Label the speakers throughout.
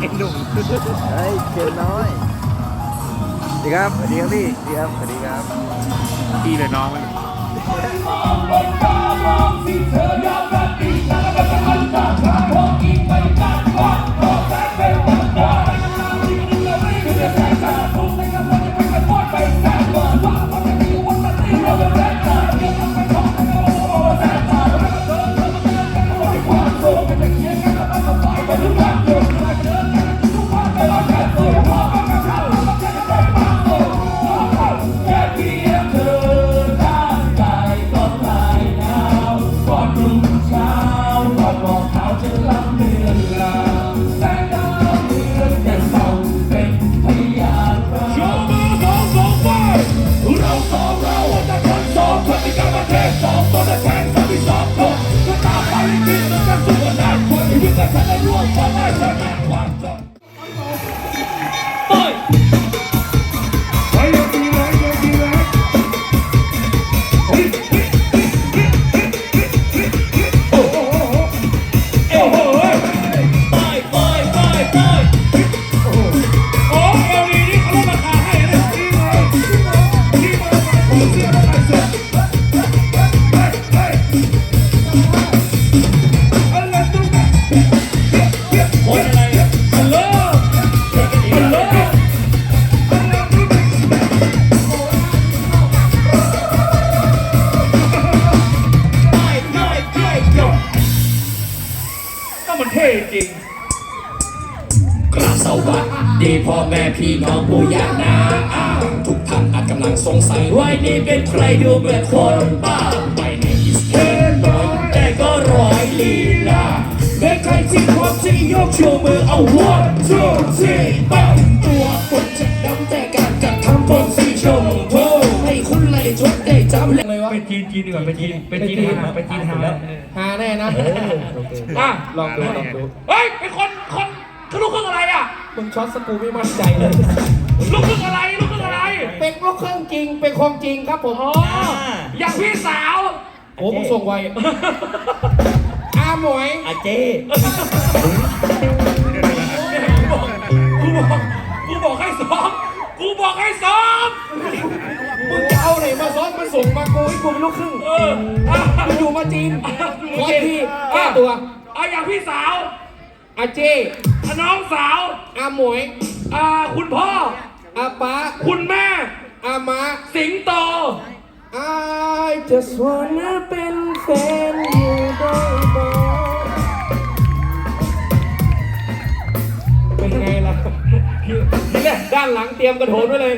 Speaker 1: ไอ้หนุ่ม
Speaker 2: เฮ้ยเจนน้อยสวัสดีครับสวัสดีครับพี่สวัสดีครับสวัสดีครับ
Speaker 1: พี่เลยน้องมัน
Speaker 3: โช พ่อแม่พี่น้องปู่ย่านาอาทุกท่านอาจกำลังสงสัยว่านี่เป็นใครดูเหมือนคนบ้าไม่ในอิสเทนน้อยแต่ก็ร้อยลีลาเด็กใครที่พร้อมที่ยกชูมือเอา one two three ปังตัวคนจะดำแต่การกระทำบนสีชมพูให้คุณไล่ชดได้จำเลยว่า
Speaker 1: เป็นจีนจีนดีกว่าเป็นจีนเป็นจีนหาเป็นจีนหา
Speaker 3: หาแน่นะ
Speaker 1: อะ
Speaker 3: ลองดูลองดูเฮ้ย
Speaker 4: มึงช็อตสกูไม่มั่นใจเลย
Speaker 3: ลูกครึ่งอะไร ลูกครึ่งอะไร
Speaker 4: เป็นลูกเครื่องจริง เป็นของจริงครับผม
Speaker 3: อ๋ออย่างพี่สาว
Speaker 4: โอ้มึงส่งไวอาหมวย
Speaker 1: อาเจ้
Speaker 3: กูบอกกูบอกให้ซ้อมกูบอกให้ซ้อม
Speaker 4: มึงจะเอาไหนมาซ้อนมาส่งมากูให้กูเป็นลูกครึ่ง
Speaker 3: เอออะ
Speaker 4: มึงอยู่มาจีนขออีกทีแก้ตัว
Speaker 3: เอาอย่างพี่สาว
Speaker 4: อาเจ
Speaker 3: อะน้องสาว
Speaker 4: อาหมวย
Speaker 3: อ่าคุณพ่อ
Speaker 4: อาป้า
Speaker 3: คุณแม่
Speaker 4: อามา
Speaker 3: สิงโต
Speaker 4: I just wanna เป็นแฟนอยู่ได้ไหมเป็นไงล่ะทีแรกด้านหลังเตรียมกระโถนไว้เลย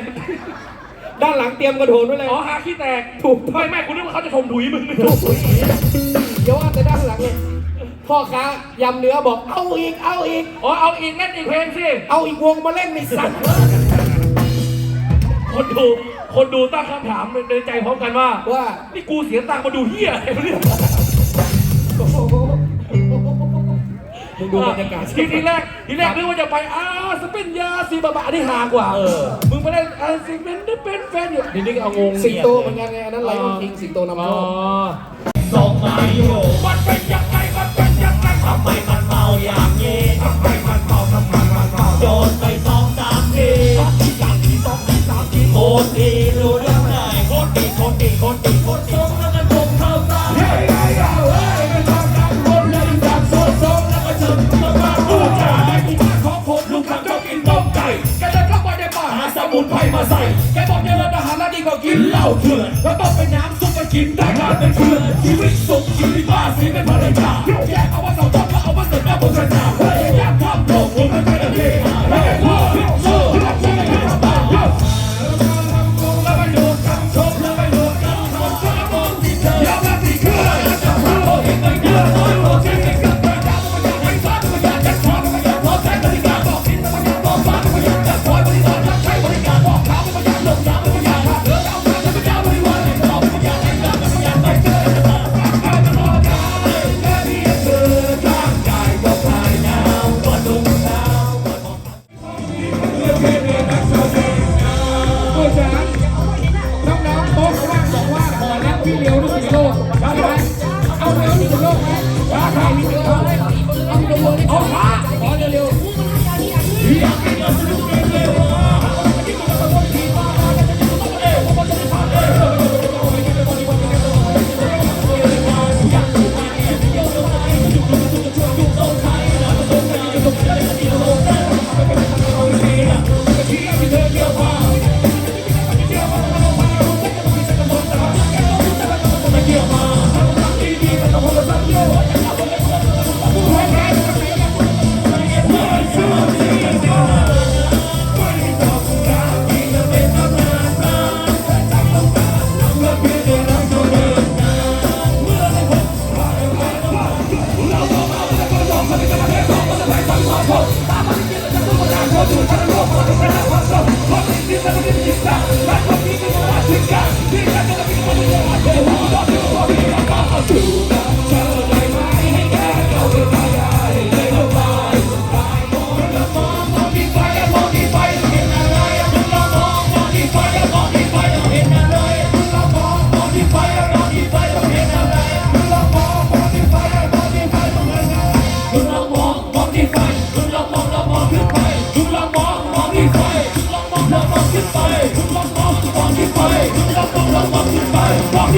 Speaker 4: ด้านหลังเตรียมกระโถนไว้เลย
Speaker 3: อ๋อหาขี้แตก
Speaker 4: ถูกต้อง
Speaker 3: ไม่ไม่คุณนึกว่าเขาจะถมถุยมึงไม่ถูก
Speaker 4: เดี๋ยวว่าแต่ด้านหลังเลย พ่อค้ายำเนื้อบอกเอาอีก เอาอีก
Speaker 3: อ๋อเอาอีกเล่นอีกเพลงสิ
Speaker 4: เอาอีกวงมาเล่นในสัตว์
Speaker 3: คนดู คนดูตั้งคำถามในใจพร้อมกันว่า
Speaker 4: ว่า
Speaker 3: นี่กูเสียตังค์มาดูเฮียอะไรวะเนี่ย
Speaker 4: มึงดูบรรยากาศ
Speaker 3: ทีทีแรกทีแรกนึกว่าจะไปอ้าวสเปนยาซีบาบะอันนี้หากว่า
Speaker 4: เออ
Speaker 3: มึงไปได้อ่าสิเป็นได้เป็นแฟนอยู่ทีนี้ก็เอางง
Speaker 4: สิงโตเหมือนกันไงอันนั้นไลออนคิงสิงโตนำโชค
Speaker 3: ส่งมาอยู่มันเป็นยังไงมันเป็นยังไง ทำไมมันเมาอย่างนี้ทำไมมันเมาทำไมมันเมาโดนไปสองสามทีสองทีสามทีสองทีสามทีโคตรดีรู้เรื่องไหนโคตรดีโคตรดีโคตรดีโคตรดีแล้วก็ชมเข้าตาเฮ้ยเฮ้ยเฮ้ยไม่ต้องกังวลเลยดังโซโซแล้วก็ชมเข้ามาอู้จ๋าในที่บ้าของผมลุงขับชอบกินต้มไก่แกเดินเข้าไปในป่าหาสมุนไพรมาใส่แกบอกเจริญอาหารแล้วดีกว่ากินเหล้าเถื่อนแล้วต้องเป็นน้ำซุปมากินได้งานเป็นเพื่อนชีวิตสุข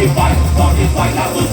Speaker 3: 45 45 that was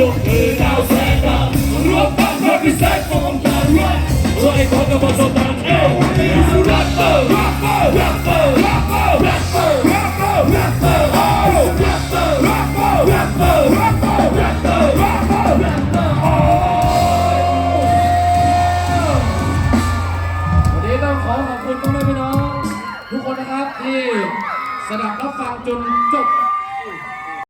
Speaker 3: ยลูกคือแนวแซนเดอร์รวมกันแล้วมีเซฟโฟอใช้ความสบายสไตล์เอ้ยแรปเปอร์แรปเปอร์แรปเปอร์แรปเปอร์เอร์แรปเปอร์แรปเปอร์โอ้แรปเปอร์แรปเปอร์เอร์แรปเปอร์แรปเปอร์แรปเปอร์แรปเปอร์โอ้
Speaker 4: วันนี้ต้องขอขอบคุณพ่อแม่พี่น้องทุกคนนะครับที่สนับรับฟังจนจบ